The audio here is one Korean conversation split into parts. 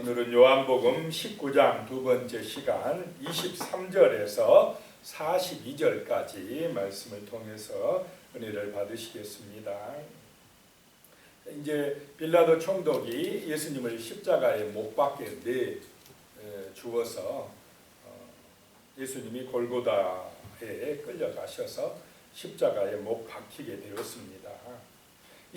오늘은 요한복음 19장 두 번째 시간 23절에서 42절까지 말씀을 통해서 은혜를 받으시겠습니다. 이제 빌라도 총독이 예수님을 십자가에 못 박게 내 주어서 어, 예수님이 골고다에 끌려가셔서 십자가에 못 박히게 되었습니다.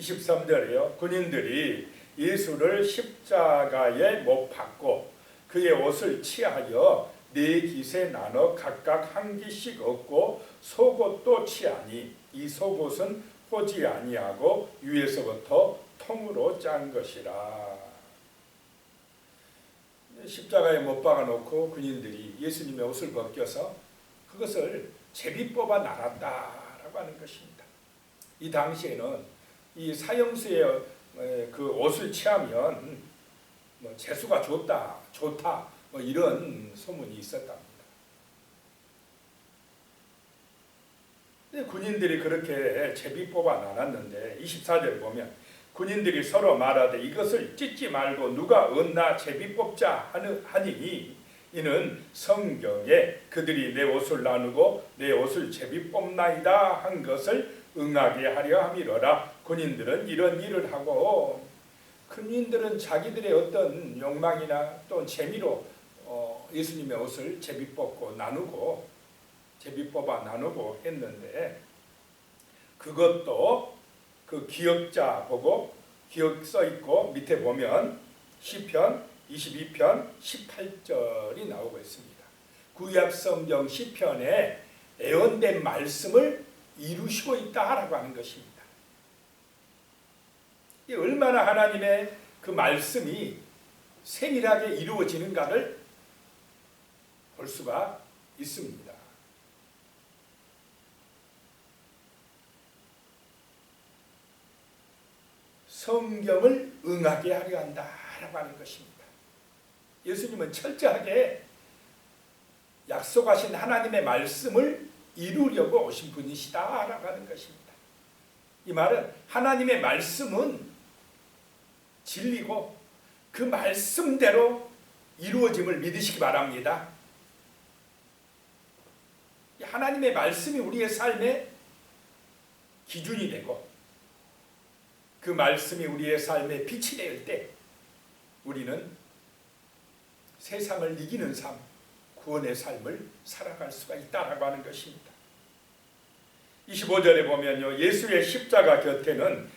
23절에요. 군인들이 예수를 십자가에 못 박고 그의 옷을 취하여 네 깃에 나눠 각각 한 깃씩 얻고 속옷도 취하니 이 속옷은 호지 아니하고 위에서부터 통으로 짠 것이라. 십자가에 못 박아 놓고 군인들이 예수님의 옷을 벗겨서 그것을 제비 뽑아 날았다라고 하는 것입니다. 이 당시에는 이 사형수의 그 옷을 취하면 뭐 재수가 좋다, 좋다 뭐 이런 소문이 있었답니다. 군인들이 그렇게 제비 뽑아 나눴는데 24절 보면 군인들이 서로 말하되 이것을 찢지 말고 누가 얻나 제비 뽑자 하니 이는 성경에 그들이 내 옷을 나누고 내 옷을 제비 뽑나이다 한 것을 응하게 하려 함이로라 군인들은 이런 일을 하고 군인들은 자기들의 어떤 욕망이나 또 재미로 어, 예수님의 옷을 제비 뽑고 나누고 제비 뽑아 나누고 했는데 그것도 그 기억자 보고 기억 써 있고 밑에 보면 시편 22편 18절이 나오고 있습니다. 구약 성경 시편에 애원된 말씀을 이루시고 있다라고 하는 것입니다. 얼마나 하나님의 그 말씀이 세밀하게 이루어지는가를 볼 수가 있습니다. 성경을 응하게 하려 한다라고 하는 것입니다. 예수님은 철저하게 약속하신 하나님의 말씀을 이루려고 오신 분이시다라고 하는 것입니다. 이 말은 하나님의 말씀은 진리고 그 말씀대로 이루어짐을 믿으시기 바랍니다. 하나님의 말씀이 우리의 삶의 기준이 되고 그 말씀이 우리의 삶의 빛이 될 때 우리는 세상을 이기는 삶, 구원의 삶을 살아갈 수가 있다라고 하는 것입니다. 25절에 보면요. 예수의 십자가 곁에는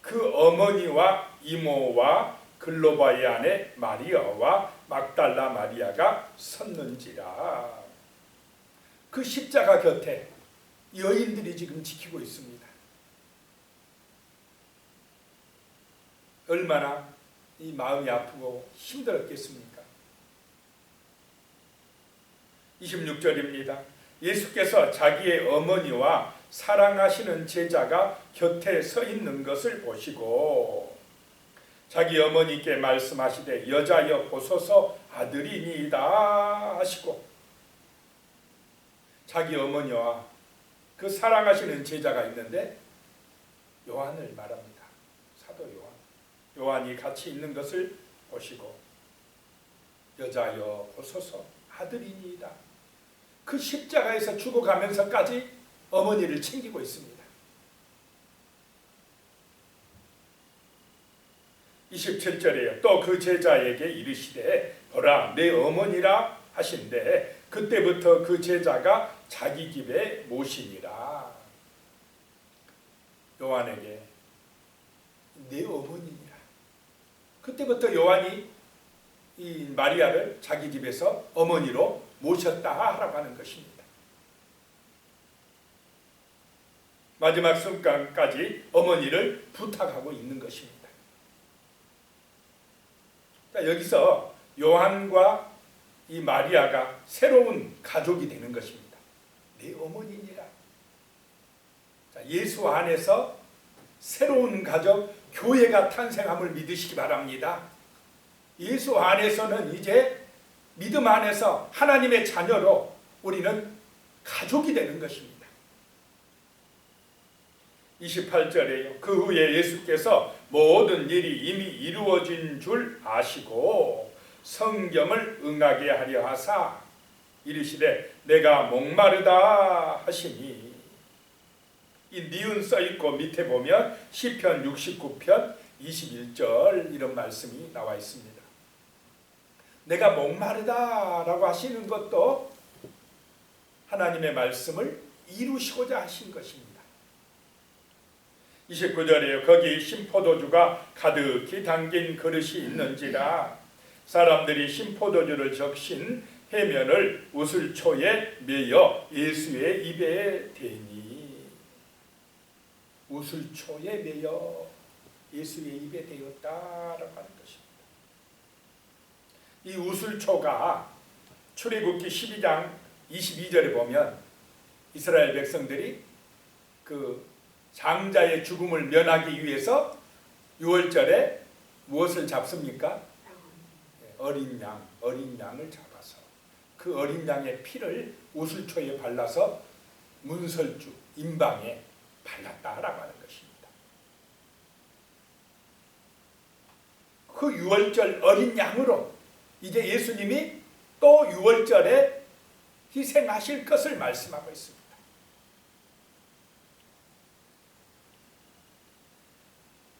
그 어머니와 이모와 글로바의 아내 마리아와 막달라 마리아가 섰는지라. 그 십자가 곁에 여인들이 지금 지키고 있습니다. 얼마나 이 마음이 아프고 힘들었겠습니까? 26절입니다. 예수께서 자기의 어머니와 사랑하시는 제자가 곁에 서 있는 것을 보시고 자기 어머니께 말씀하시되 여자여 보소서 아들이니이다 하시고 자기 어머니와 그 사랑하시는 제자가 있는데 요한을 말합니다. 사도 요한. 요한이 같이 있는 것을 보시고 여자여 보소서 아들이니이다. 그 십자가에서 죽어가면서까지 어머니를 챙기고 있습니다. 27절에요. 또 그 제자에게 이르시되 보라 내 어머니라 하신데 그때부터 그 제자가 자기 집에 모시니라. 요한에게 내 어머니니라. 그때부터 요한이 이 마리아를 자기 집에서 어머니로 모셨다라고 하는 것입니다. 마지막 순간까지 어머니를 부탁하고 있는 것입니다. 자, 여기서 요한과 이 마리아가 새로운 가족이 되는 것입니다. 내 어머니니라. 자, 예수 안에서 새로운 가족, 교회가 탄생함을 믿으시기 바랍니다. 예수 안에서는 이제 믿음 안에서 하나님의 자녀로 우리는 가족이 되는 것입니다. 28절에요. 그 후에 예수께서 모든 일이 이미 이루어진 줄 아시고 성경을 응하게 하려 하사 이르시되 내가 목마르다 하시니 이 니은 써 있고 밑에 보면 시편 69편 21절 이런 말씀이 나와 있습니다. 내가 목마르다 라고 하시는 것도 하나님의 말씀을 이루시고자 하신 것입니다. 29절에요. 거기 신포도주가 가득히 담긴 그릇이 있는지라 사람들이 신포도주를 적신 해면을 우슬초에 매여 예수의 입에 대니 우슬초에 매여 예수의 입에 대었다라고 하는 것입니다. 이 우슬초가 출애굽기 12장 22절에 보면 이스라엘 백성들이 그 장자의 죽음을 면하기 위해서 6월절에 무엇을 잡습니까? 어린 양, 어린 양을 잡아서 그 어린 양의 피를 우슬초에 발라서 문설주, 임방에 발랐다라고 하는 것입니다. 그 6월절 어린 양으로 이제 예수님이 또 6월절에 희생하실 것을 말씀하고 있습니다.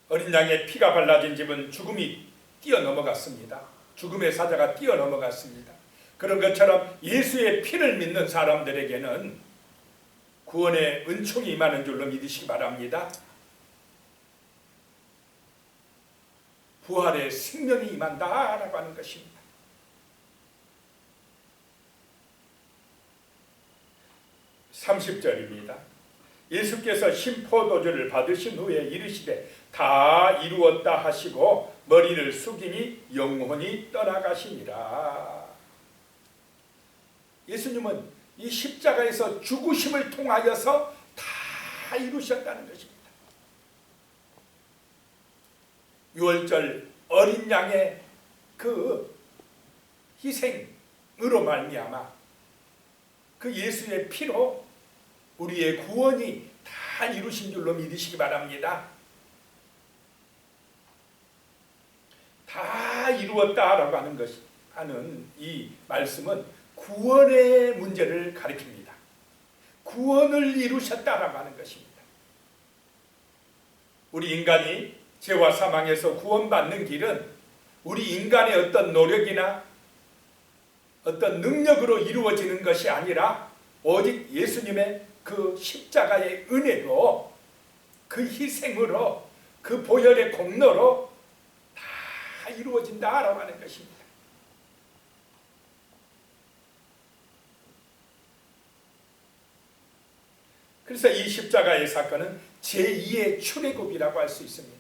어린 양의 피가 발라진 집은 죽음이 뛰어넘어갔습니다. 죽음의 사자가 뛰어넘어갔습니다. 그런 것처럼 예수의 피를 믿는 사람들에게는 구원의 은총이 임하는 줄로 믿으시기 바랍니다. 부활의 생명이 임한다라고 하는 것입니다. (30절입니다) 예수께서 심포도주를 받으신 후에 이르시되 다 이루었다 하시고 머리를 숙이니 영혼이 떠나가시니라. 예수님은 이 십자가에서 죽으심을 통하여서 다 이루셨다는 것입니다. 6월절 어린 양의 그 희생으로 말미암아 그 예수의 피로 우리의 구원이 다 이루신 줄로 믿으시기 바랍니다. 다 이루었다라고 하는 것이 하는 이 말씀은 구원의 문제를 가리킵니다. 구원을 이루셨다라고 하는 것입니다. 우리 인간이 죄와 사망에서 구원받는 길은 우리 인간의 어떤 노력이나 어떤 능력으로 이루어지는 것이 아니라 오직 예수님의 그 십자가의 은혜로 그 희생으로 그 보혈의 공로로 다 이루어진다라고 하는 것입니다. 그래서 이 십자가의 사건은 제2의 출애굽이라고 할 수 있습니다.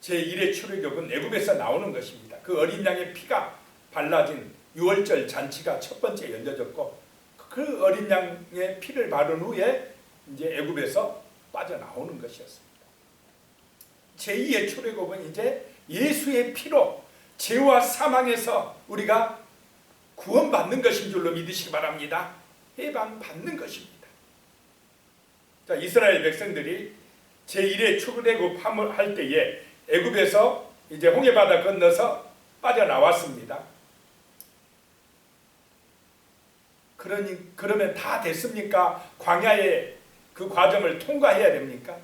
제1의 출애굽은 애굽에서 나오는 것입니다. 그 어린 양의 피가 발라진 6월절 잔치가 첫 번째 열려졌고 그 어린 양의 피를 바른 후에 이제 애굽에서 빠져나오는 것이었습니다. 제2의 출애굽은 이제 예수의 피로 죄와 사망에서 우리가 구원받는 것인 줄로 믿으시기 바랍니다. 해방받는 것입니다. 자, 이스라엘 백성들이 제1의 출애굽 할 때에 애굽에서 이제 홍해바다 건너서 빠져나왔습니다. 그러니 그러면 다 됐습니까? 광야의 그 과정을 통과해야 됩니까?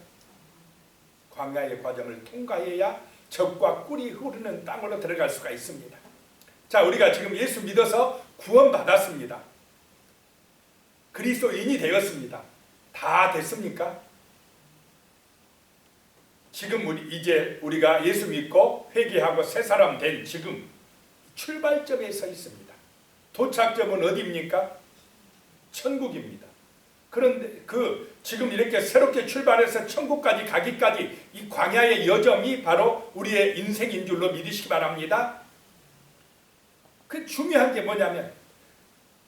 광야의 과정을 통과해야 적과 꿀이 흐르는 땅으로 들어갈 수가 있습니다. 자, 우리가 지금 예수 믿어서 구원받았습니다. 그리스도인이 되었습니다. 다 됐습니까? 지금 우리 이제 우리가 예수 믿고 회개하고 새 사람 된 지금 출발점에 서 있습니다. 도착점은 어디입니까? 천국입니다. 그런데 그 지금 이렇게 새롭게 출발해서 천국까지 가기까지 이 광야의 여정이 바로 우리의 인생인 줄로 믿으시기 바랍니다. 그 중요한 게 뭐냐면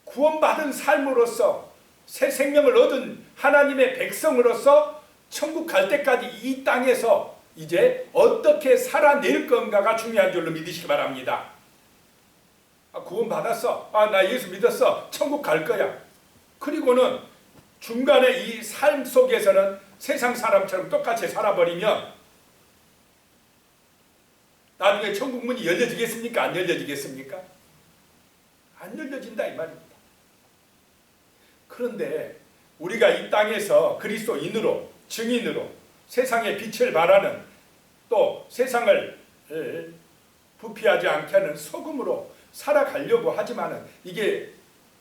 구원받은 삶으로서 새 생명을 얻은 하나님의 백성으로서 천국 갈 때까지 이 땅에서 이제 어떻게 살아낼 건가가 중요한 줄로 믿으시기 바랍니다. 아, 구원 받았어. 아, 나 예수 믿었어. 천국 갈 거야. 그리고는 중간에 이 삶 속에서는 세상 사람처럼 똑같이 살아버리면 나중에 천국 문이 열려지겠습니까? 안 열려지겠습니까? 안 열려진다 이 말입니다. 그런데 우리가 이 땅에서 그리스도인으로 증인으로 세상의 빛을 발하는 또 세상을 에, 부피하지 않게 하는 소금으로 살아가려고 하지만은 이게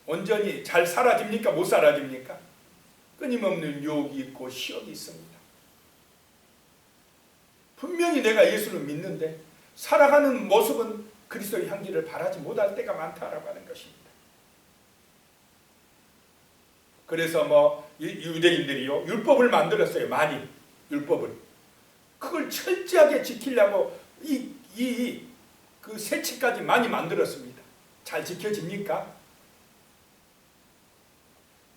온전히 잘 사라집니까? 못 사라집니까? 끊임없는 유혹이 있고 시험이 있습니다. 분명히 내가 예수를 믿는데 살아가는 모습은 그리스도의 향기를 바라지 못할 때가 많다라고 하는 것입니다. 그래서 뭐 유- 유대인들이요 율법을 만들었어요 많이 율법을 그걸 철저하게 지키려고 이 이그 세치까지 많이 만들었습니다. 잘 지켜집니까?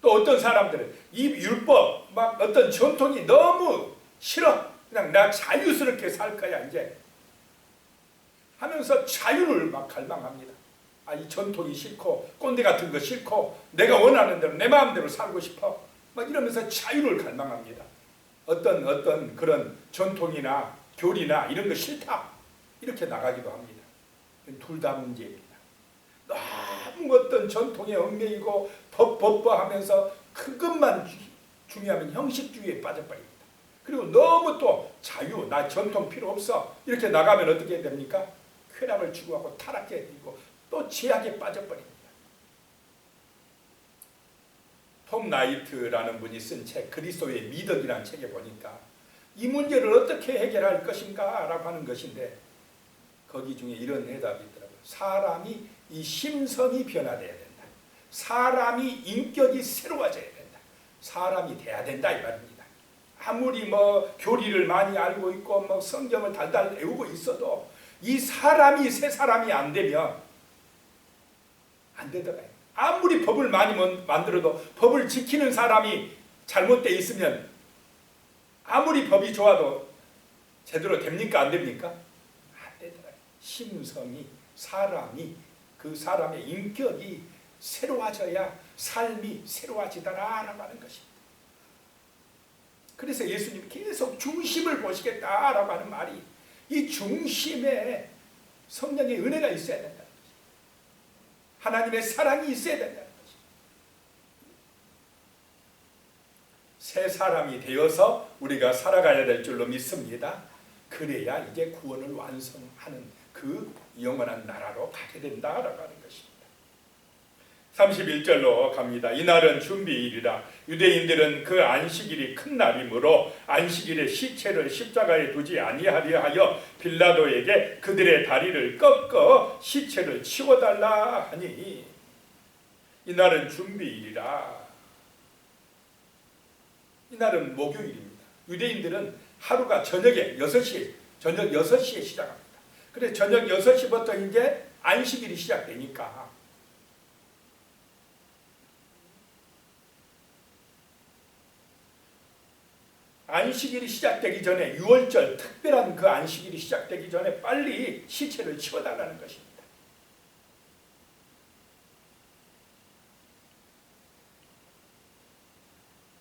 또 어떤 사람들은 이 율법 막 어떤 전통이 너무 싫어 그냥 나 자유스럽게 살 거야 이제 하면서 자유를 막 갈망합니다. 아 이 전통이 싫고 꼰대 같은 거 싫고 내가 원하는 대로 내 마음대로 살고 싶어 막 이러면서 자유를 갈망합니다. 어떤 어떤 그런 전통이나 교리나 이런 거 싫다 이렇게 나가기도 합니다. 둘 다 문제입니다. 너무 어떤 전통에 얽매이고 법 법법하면서 큰 것만 주- 중요하면 형식주의에 빠져버립니다. 그리고 너무 또 자유 나 전통 필요 없어 이렇게 나가면 어떻게 됩니까? 쾌락을 추구하고 타락해 되고 또 제약에 빠져버립니다. 톰 나이트라는 분이 쓴 책 그리스도의 미덕이라는 책에 보니까 이 문제를 어떻게 해결할 것인가 라고 하는 것인데 거기 중에 이런 대답이 있더라고요. 사람이 이 심성이 변화돼야 된다. 사람이 인격이 새로워져야 된다. 사람이 돼야 된다 이 말입니다. 아무리 뭐 교리를 많이 알고 있고 뭐 성경을 달달 외우고 있어도 이 사람이 새 사람이 안 되면 안 되더라고요. 아무리 법을 많이 mon- 만들어도 법을 지키는 사람이 잘못돼 있으면 아무리 법이 좋아도 제대로 됩니까 안 됩니까? 안 되더라고요. 심성이 사람이 그 사람의 인격이 새로워져야 삶이 새로워지더라라고 하는 것입니다. 그래서 예수님 계속 중심을 보시겠다라고 하는 말이 이 중심에 성령의 은혜가 있어야 된다는 것입니다. 하나님의 사랑이 있어야 된다는 것입니다. 새 사람이 되어서 우리가 살아가야 될 줄로 믿습니다. 그래야 이제 구원을 완성하는 그 영원한 나라로 가게 된다라고 하는 것입니다. 31절로 갑니다. 이날은 준비일이라 유대인들은 그 안식일이 큰 날이므로 안식일에 시체를 십자가에 두지 아니하려 하여 빌라도에게 그들의 다리를 꺾어 시체를 치워달라 하니 이날은 준비일이라 이날은 목요일입니다. 유대인들은 하루가 저녁에 6시 저녁 6시에 시작합니다. 그래서 저녁 6시부터 이제 안식일이 시작되니까 안식일이 시작되기 전에 6월절 특별한 그 안식일이 시작되기 전에 빨리 시체를 치워달라는 것입니다.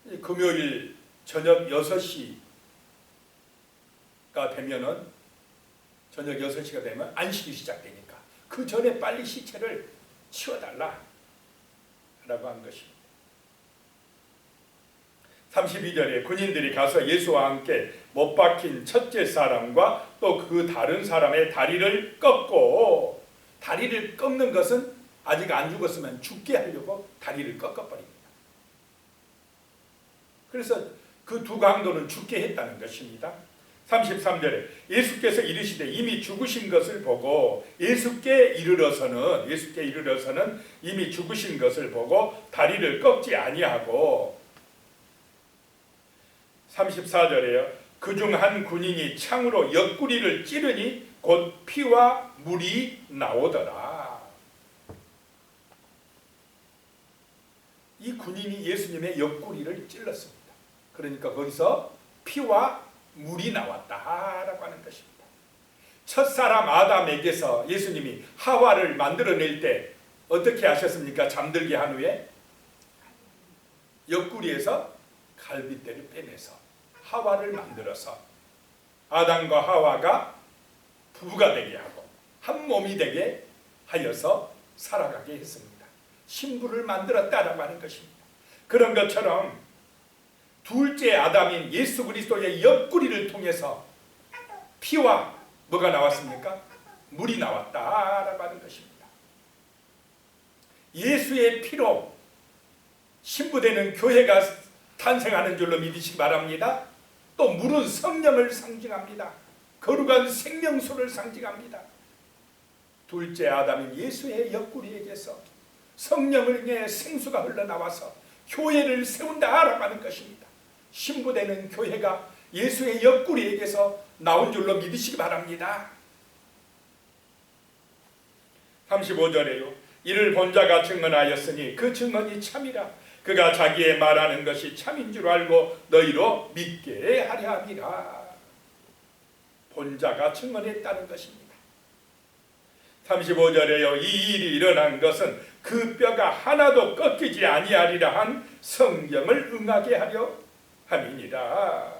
이 금요일 저녁 6시가 되면은 저녁 6시가 되면 안식일이 시작되니까 그 전에 빨리 시체를 치워달라 라고 한 것입니다. 32절에 군인들이 가서 예수와 함께 못 박힌 첫째 사람과 또 그 다른 사람의 다리를 꺾고 다리를 꺾는 것은 아직 안 죽었으면 죽게 하려고 다리를 꺾어버립니다. 그래서 그 두 강도는 죽게 했다는 것입니다. 33절에 예수께서 이르시되 이미 죽으신 것을 보고 예수께 이르러서는 예수께 이르러서는 이미 죽으신 것을 보고 다리를 꺾지 아니하고 34절에요. 그 중 한 군인이 창으로 옆구리를 찌르니 곧 피와 물이 나오더라. 이 군인이 예수님의 옆구리를 찔렀습니다. 그러니까 거기서 피와 물이 나왔다라고 하는 것입니다. 첫 사람 아담에게서 예수님이 하와를 만들어낼 때 어떻게 하셨습니까? 잠들게 한 후에 옆구리에서 갈빗대를 빼내서 하와를 만들어서 아담과 하와가 부부가 되게 하고 한 몸이 되게 하여서 살아가게 했습니다. 신부를 만들었다라고 하는 것입니다. 그런 것처럼 둘째 아담인 예수 그리스도의 옆구리를 통해서 피와 뭐가 나왔습니까? 물이 나왔다라고 하는 것입니다. 예수의 피로 신부되는 교회가 탄생하는 줄로 믿으시기 바랍니다. 또 물은 성령을 상징합니다. 거룩한 생명수를 상징합니다. 둘째 아담인 예수의 옆구리에게서 성령의 생수가 흘러나와서 교회를 세운다라고 하는 것입니다. 신부되는 교회가 예수의 옆구리에게서 나온 줄로 믿으시기 바랍니다. 35절에요. 이를 본 자가 증언하였으니 그 증언이 참이라. 그가 자기의 말하는 것이 참인 줄 알고 너희로 믿게 하려 함이라. 본 자가 증언했다는 것입니다. 35절에요. 이 일이 일어난 것은 그 뼈가 하나도 꺾이지 아니하리라 한 성경을 응하게 하려 함이니라.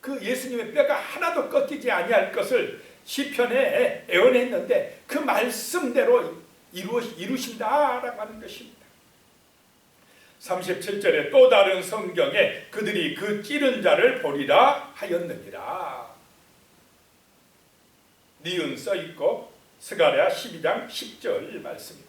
그 예수님의 뼈가 하나도 꺾이지 아니할 것을 시편에 애원했는데 그 말씀대로 이루, 이루신다라고 하는 것입니다. 37절에 또 다른 성경에 그들이 그 찌른 자를 보리라 하였느니라. 니은 써 있고 스가랴 12장 10절 말씀입니다.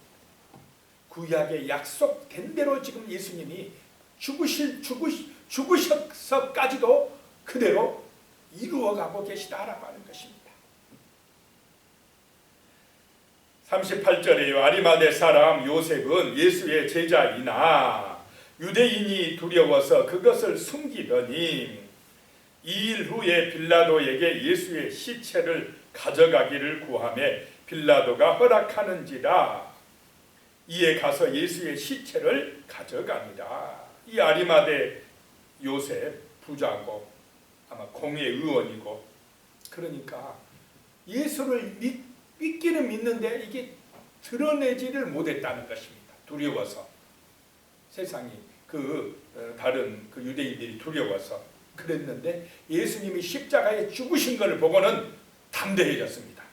구약의 약속된 대로 지금 예수님이 죽으실 죽으시, 죽으셔서까지도 그대로 이루어가고 계시다라고 하는 것입니다. 38절에요. 아리마대 사람 요셉은 예수의 제자이나 유대인이 두려워서 그것을 숨기더니 이일 후에 빌라도에게 예수의 시체를 가져가기를 구하매 빌라도가 허락하는지라 이에 가서 예수의 시체를 가져갑니다. 이 아리마대 요셉 부자고 아마 공의 의원이고 그러니까 예수를 믿, 믿기는 믿는데 이게 드러내지를 못했다는 것입니다. 두려워서 세상이 그 어, 다른 그 유대인들이 두려워서 그랬는데 예수님이 십자가에 죽으신 것을 보고는 담대해졌습니다.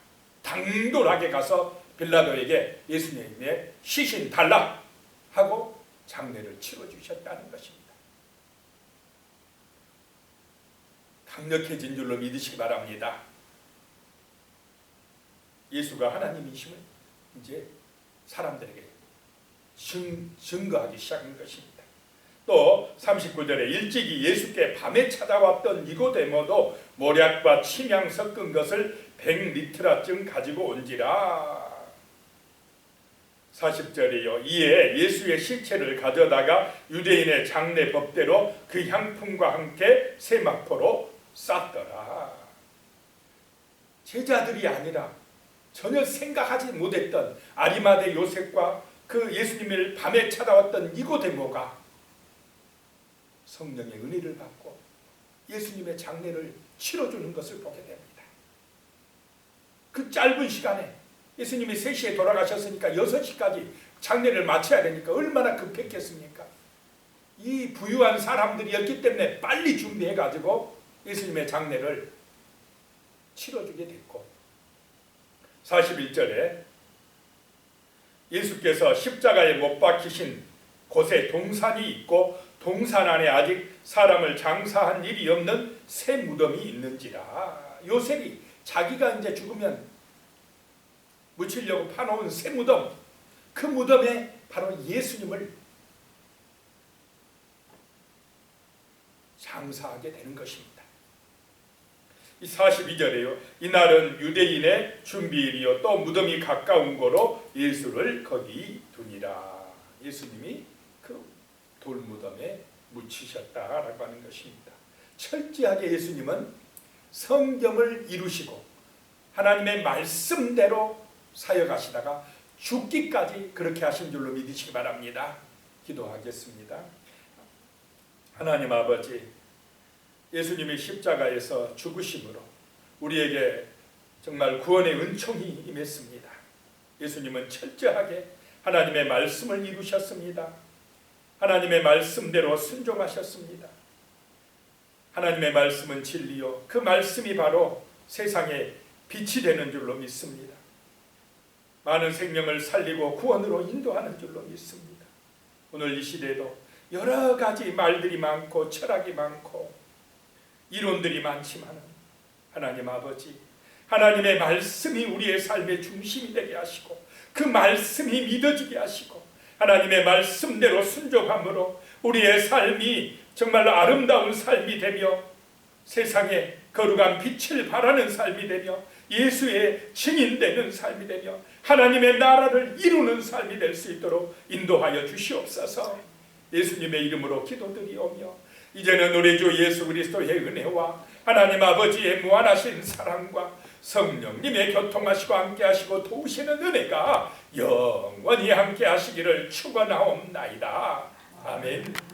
당돌하게 가서 빌라도에게 예수님의 시신 달라 하고 장례를 치러 주셨다는 것입니다. 강력해진 줄로 믿으시기 바랍니다. 예수가 하나님이심을 이제 사람들에게 증, 증거하기 시작한 것입니다. 또 39절에 일찍이 예수께 밤에 찾아왔던 니고데모도 모략과 침향 섞은 것을 100리트라쯤 가지고 온지라 40절이요. 이에 예수의 시체를 가져다가 유대인의 장례 법대로 그 향품과 함께 세마포로 쌌더라. 제자들이 아니라 전혀 생각하지 못했던 아리마대 요셉과 그 예수님을 밤에 찾아왔던 니고데모가 성령의 은혜를 받고 예수님의 장례를 치러주는 것을 보게 됩니다. 그 짧은 시간에 예수님이 3시에 돌아가셨으니까 6시까지 장례를 마쳐야 되니까 얼마나 급했겠습니까? 이 부유한 사람들이었기 때문에 빨리 준비해가지고 예수님의 장례를 치러주게 됐고 41절에 예수께서 십자가에 못 박히신 곳에 동산이 있고 동산 안에 아직 사람을 장사한 일이 없는 새 무덤이 있는지라 요셉이 자기가 이제 죽으면 묻히려고 파놓은 새 무덤 그 무덤에 바로 예수님을 장사하게 되는 것입니다. 이 42절에요. 이날은 유대인의 준비일이요 또 무덤이 가까운 거로 예수를 거기 두니라. 예수님이 그 돌무덤에 묻히셨다라고 하는 것입니다. 철저하게 예수님은 성경을 이루시고 하나님의 말씀대로 사역하시다가 죽기까지 그렇게 하신 줄로 믿으시기 바랍니다. 기도하겠습니다. 하나님 아버지 예수님이 십자가에서 죽으심으로 우리에게 정말 구원의 은총이 임했습니다. 예수님은 철저하게 하나님의 말씀을 이루셨습니다. 하나님의 말씀대로 순종하셨습니다. 하나님의 말씀은 진리요. 그 말씀이 바로 세상에 빛이 되는 줄로 믿습니다. 많은 생명을 살리고 구원으로 인도하는 줄로 믿습니다. 오늘 이 시대에도 여러 가지 말들이 많고 철학이 많고 이론들이 많지만 하나님 아버지 하나님의 말씀이 우리의 삶의 중심이 되게 하시고 그 말씀이 믿어지게 하시고 하나님의 말씀대로 순종함으로 우리의 삶이 정말로 아름다운 삶이 되며 세상에 거룩한 빛을 발하는 삶이 되며 예수의 증인되는 삶이 되며 하나님의 나라를 이루는 삶이 될 수 있도록 인도하여 주시옵소서. 예수님의 이름으로 기도드리오며 이제는 우리 주 예수 그리스도의 은혜와 하나님 아버지의 무한하신 사랑과 성령님의 교통하시고 함께하시고 도우시는 은혜가 영원히 함께하시기를 축원하옵나이다. 아멘.